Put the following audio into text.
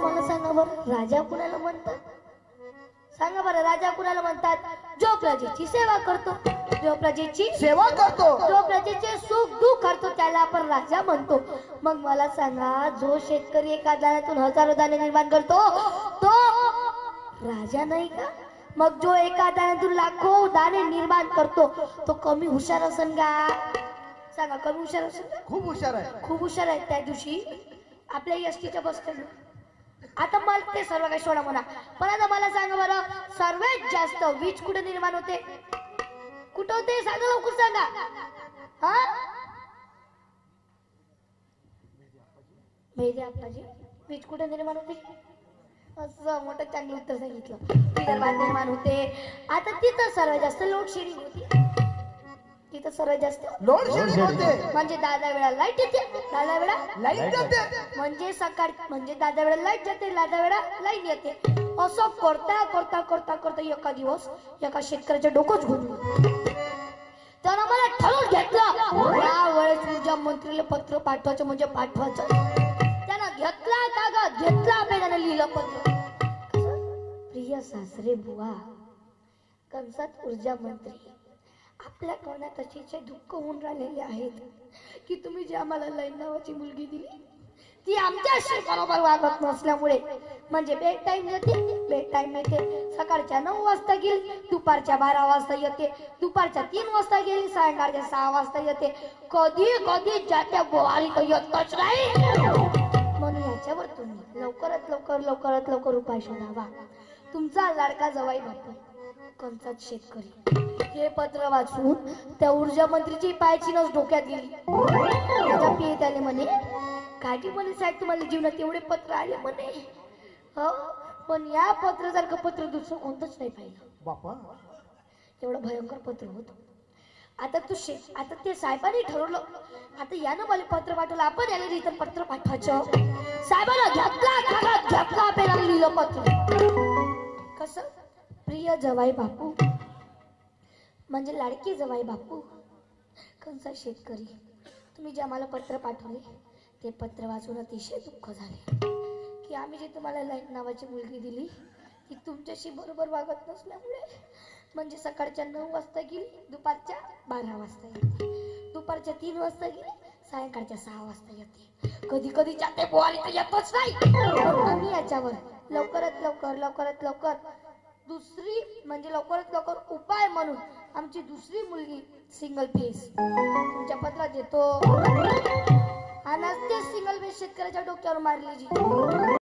मला सांगा बरं? राजा कुणाला म्हणतात? सांगा बरं राजा कुणाला म्हणतात? जो प्रजेची सेवा करतो. जो प्रजेची सेवा करतो. जो प्रजेचे सुख दुःख करतो त्याला आपण राजा म्हणतो. मग मला सांगा जो शेतकरी एका दाण्यातून हजारो दाणे निर्माण करतो तो राजा नाही का? मग जो एका दाण्यातून लाखो दाणे निर्माण करतो तो कमी हुशार असेल का? सांगा कमी हुशार असेल खूप हुशार आहे. खूप हुशार आहेत त्या दिवशी आपल्या एसटीच्या बस आता मला ते सर्व काही सोडा म्हणा पण आता मला सांगा बरं सर्वात जास्त वीज कुठे निर्माण होते? कुठं होते? सांगा लवकर सांगा. हा? भेदे आप्पाजी वीज कुठे निर्माण होते? असं मोठं चांगलं उत्तर सांगितलं. विदर्भात निर्माण होते. आता तिथं सर्वात जास्त लोड शेडिंग होती. तिथं सर्वात जास्त लोड म्हणजे दादा वेळा लाइट येते. दादा वेळा लाइट जाते. म्हणजे सकाळ म्हणजे दादा वेळा लाइट जाते दादा वेळा लाइट येते. असं करता करता करता करता एका दिवस एका शेतकऱ्याच्या डोकंच घुमलं. त्यानं मला ठरवून घेतलं. या वेळेस ऊर्जा मंत्रीला पत्र पाठवायचं म्हणजे पाठवायचं. त्यानं घेतला कागद घेतला पेनानं लिहिलं पत्र. प्रिय सासरे बुवा कंसात ऊर्जा मंत्री. आपल्या कोणात अतिशय दुःख होऊन राहिलेले आहेत की तुम्ही जी आम्हाला लैन नावाची मुलगी दिली ती आमच्याशी बरोबर वागत नसल्यामुळे म्हणजे बेड टाइम येते बेड टाइम येते सकाळच्या नऊ वाजता गेली दुपारच्या बारा वाजता येते दुपारच्या तीन वाजता गेली सायंकाळच्या सहा वाजता येते कधी कधी ज्याच्या गोवारी तर येतच नाही. म्हणून याच्यावर तुम्ही लवकरात लवकर लवकरात लवकर उपाय शोधावा. तुमचा लाडका जवाई बापू कंचात शेतकरी. हे पत्र वाचून त्या ऊर्जा मंत्रीची पायाची नस डोक्यात गेली. त्याच्या त्याने म्हणे काठी म्हणे साहेब तुम्हाला जीवनात एवढे पत्र आले म्हणे. हो पण या पत्रासारखं पत्र दुसरं कोणतंच नाही पाहिलं. बापा. एवढं भयंकर पत्र होतं. आता तू शे आता ते साहेबांनी ठरवलं. आता यानं मला पत्र पाठवलं आपण याला रिटर्न पत्र पाठवायचं. साहेबांना कागद घेतला पेनानं लिहिलं पत्र. कसं? प्रिय जवाई बापू म्हणजे लाडकी जवाई बापू. कंसा शेतकरी. तुम्ही जे आम्हाला पत्र पाठवले ते पत्र वाचून अतिशय दुःख झाले. की आम्ही जे तुम्हाला लाइट नावाची मुलगी दिली ती तुमच्याशी बरोबर वागत नसल्यामुळे म्हणजे सकाळच्या नऊ वाजता गेली दुपारच्या बारा वाजता येते. दुपारच्या तीन वाजता गेली सायंकाळच्या सहा वाजता येते. कधी कधी जाते तर येतच नाही. आम्ही याच्यावर लवकरात लवकर लवकरात लवकर दुसरी म्हणजे लवकरात लवकर उपाय म्हणून आमची दुसरी मुलगी सिंगल पीस तुमच्या पत्रात येतो आणि ते सिंगल पीस शेतकऱ्याच्या डोक्यावर मारली जी.